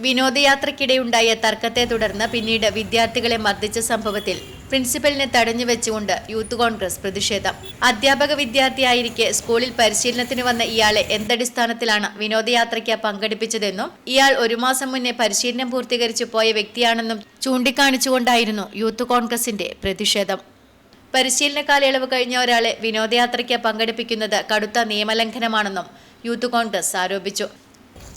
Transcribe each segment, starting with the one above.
വിനോദയാത്രയ്ക്കിടെയുണ്ടായ തർക്കത്തെ തുടർന്ന് പിന്നീട് വിദ്യാർത്ഥികളെ മർദ്ദിച്ച സംഭവത്തിൽ പ്രിൻസിപ്പലിനെ തടഞ്ഞു വെച്ചുകൊണ്ട് യൂത്ത് കോൺഗ്രസ് പ്രതിഷേധം. അധ്യാപക വിദ്യാർത്ഥിയായിരിക്കെ സ്കൂളിൽ പരിശീലനത്തിന് വന്ന ഇയാളെ എന്തടിസ്ഥാനത്തിലാണ് വിനോദയാത്രയ്ക്ക് പങ്കെടുപ്പിച്ചതെന്നും ഇയാൾ ഒരു മാസം മുന്നേ പരിശീലനം പൂർത്തീകരിച്ചു പോയ വ്യക്തിയാണെന്നും ചൂണ്ടിക്കാണിച്ചുകൊണ്ടായിരുന്നു യൂത്ത് കോൺഗ്രസിന്റെ പ്രതിഷേധം. പരിശീലന കാലയളവ് കഴിഞ്ഞ ഒരാളെ വിനോദയാത്രയ്ക്ക് പങ്കെടുപ്പിക്കുന്നത് കടുത്ത നിയമലംഘനമാണെന്നും യൂത്ത് കോൺഗ്രസ് ആരോപിച്ചു.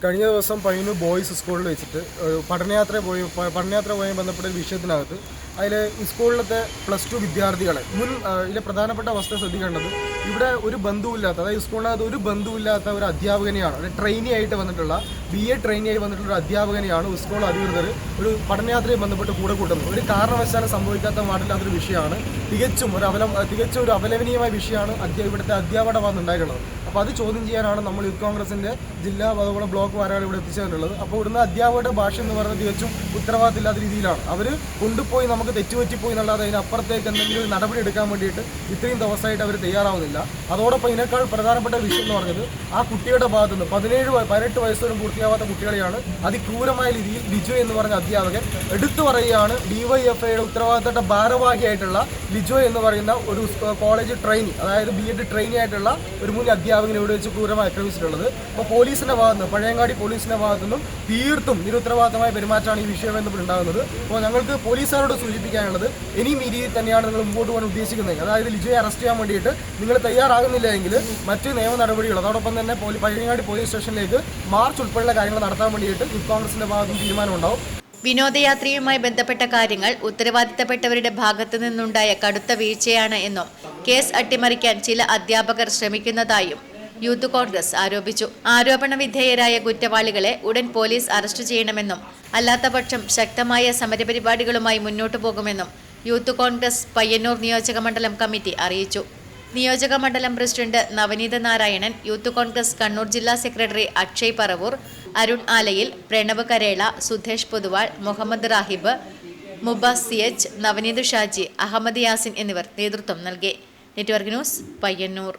കഴിഞ്ഞ ദിവസം പയ്യന്നൂർ ബോയ്സ് സ്കൂളിൽ വെച്ചിട്ട് പഠനയാത്ര പോയി പഠനയാത്ര പോയി ബന്ധപ്പെട്ട ഒരു വിഷയത്തിനകത്ത് അതിൽ സ്കൂളിലത്തെ പ്ലസ് ടു വിദ്യാർത്ഥികളെ മുൻ ഇതിലെ പ്രധാനപ്പെട്ട അവസ്ഥ ശ്രദ്ധിക്കേണ്ടത് ഇവിടെ ഒരു ബന്ധുവില്ലാത്ത അതായത് സ്കൂളിനകത്ത് ഒരു ബന്ധുവില്ലാത്ത ഒരു അധ്യാപകനെയാണ് ഒരു ട്രെയിനി ആയിട്ട് വന്നിട്ടുള്ള ബി എ ട്രെയിനി ആയി വന്നിട്ടുള്ള ഒരു അധ്യാപകനെയാണ് സ്കൂൾ അധികൃതർ ഒരു പഠനയാത്രയെ ബന്ധപ്പെട്ട് കൂടെ കൂട്ടുന്നത്. ഒരു കാരണവശാലും സംഭവിക്കാത്ത പാടില്ലാത്തൊരു വിഷയമാണ്. തികച്ചും ഒരു അവലം തികച്ചും ഒരു അപലപനീയമായ വിഷയമാണ് ഇവിടുത്തെ അധ്യാപകരുടെ ഉണ്ടായിട്ടുള്ളത് അപ്പോൾ അത് ചോദ്യം ചെയ്യാനാണ് നമ്മൾ യൂത്ത് കോൺഗ്രസിന്റെ ജില്ലാ അതുപോലെ ബ്ലോക്ക് വാരാൾ ഇവിടെ എത്തിച്ചതിനുള്ളത് അപ്പോൾ ഇവിടുന്ന് അധ്യാപകരുടെ ഭാഷ എന്ന് പറയുന്നത് തികച്ചും ഉത്തരവാദിത്തമില്ലാത്ത രീതിയിലാണ്. അവർ കൊണ്ടുപോയി നമുക്ക് തെറ്റുപറ്റിപ്പോയി എന്നുള്ളത് അതിനപ്പുറത്തേക്ക് എന്തെങ്കിലും ഒരു നടപടി എടുക്കാൻ വേണ്ടിയിട്ട് ഇത്രയും ദിവസമായിട്ട് അവർ തയ്യാറാവുന്നില്ല. അതോടൊപ്പം ഇതിനേക്കാൾ പ്രധാനപ്പെട്ട വിഷയം എന്ന് പറഞ്ഞത് ആ കുട്ടിയുടെ ഭാഗത്തു നിന്ന് പതിനേഴ് പതിനെട്ട് വയസ്സോളം പൂർത്തിയാവാത്ത കുട്ടികളെയാണ് അതിക്രൂരമായ രീതിയിൽ ലിജോ എന്ന് പറഞ്ഞ അധ്യാപകൻ എടുത്തു പറയുകയാണ് ഡിവൈഎഫ്ഐയുടെ ഉത്തരവാദിത്തത്തെ ഭാരവാഹിയായിട്ടുള്ള ലിജോ എന്ന് പറയുന്ന ഒരു കോളേജ് ട്രെയിനി അതായത് ബി എഡ് ട്രെയിനി ആയിട്ടുള്ള ഒരു മുൻ അധ്യാപകനെ ഇവിടെ വെച്ച് ക്രൂരമായി ആക്രമിച്ചിട്ടുള്ളത്. അപ്പോൾ പോലീസിന്റെ ഭാഗത്ത് നിന്ന് പഴയങ്ങാടി പോലീസിന്റെ ഭാഗത്തു നിന്നും തീർത്തും നിരുത്തരവാദിത്തമായ പെരുമാറ്റമാണ് ഈ വിഷയം ഉണ്ടാകുന്നത്. അപ്പോൾ ഞങ്ങൾക്ക് പോലീസുകാരോട് സൂചിപ്പിക്കാനുള്ളത് ഇനിയും ഈ രീതിയിൽ തന്നെയാണ് നിങ്ങൾ മുമ്പോട്ട് പോകാൻ ഉദ്ദേശിക്കുന്നത്. അതായത് ലിജോയെ അറസ്റ്റ് ചെയ്യാൻ വേണ്ടിയിട്ട് നിങ്ങൾ തയ്യാറാകുന്നില്ല എങ്കിൽ മറ്റ് നിയമ നടപടികൾ അതോടൊപ്പം തന്നെ പഴയങ്ങാടി പോലീസ് സ്റ്റേഷനിലേക്ക് മാർച്ച് ഉൾപ്പെടെയുള്ള കാര്യങ്ങൾ നടത്താൻ വേണ്ടിയിട്ട് യൂത്ത് കോൺഗ്രസിന്റെ ഭാഗത്തും തീരുമാനമുണ്ടാവും. വിനോദയാത്രയുമായി ബന്ധപ്പെട്ട കാര്യങ്ങൾ ഉത്തരവാദിത്തപ്പെട്ടവരുടെ ഭാഗത്തു നിന്നുണ്ടായ കടുത്ത വീഴ്ചയാണ് എന്നും കേസ് അട്ടിമറിക്കാൻ ചില അധ്യാപകർ ശ്രമിക്കുന്നതായും യൂത്ത് കോൺഗ്രസ് ആരോപിച്ചു. ആരോപണ വിധേയരായ കുറ്റവാളികളെ ഉടൻ പോലീസ് അറസ്റ്റ് ചെയ്യണമെന്നും അല്ലാത്തപക്ഷം ശക്തമായ സമരപരിപാടികളുമായി മുന്നോട്ടു പോകുമെന്നും യൂത്ത് കോൺഗ്രസ് പയ്യന്നൂർ നിയോജക മണ്ഡലം കമ്മിറ്റി അറിയിച്ചു. നിയോജക മണ്ഡലം പ്രസിഡന്റ് നവനീത നാരായണൻ യൂത്ത് കോൺഗ്രസ് കണ്ണൂർ ജില്ലാ secretary Akshay Paravur Arun Alayil Pranav Karela Sudhesh Poduval Muhammad Rahib Mubas C H Navaneeth Shaji Ahammed Yasin എന്നിവർ നേതൃത്വം നൽകി. Network news Payyanur.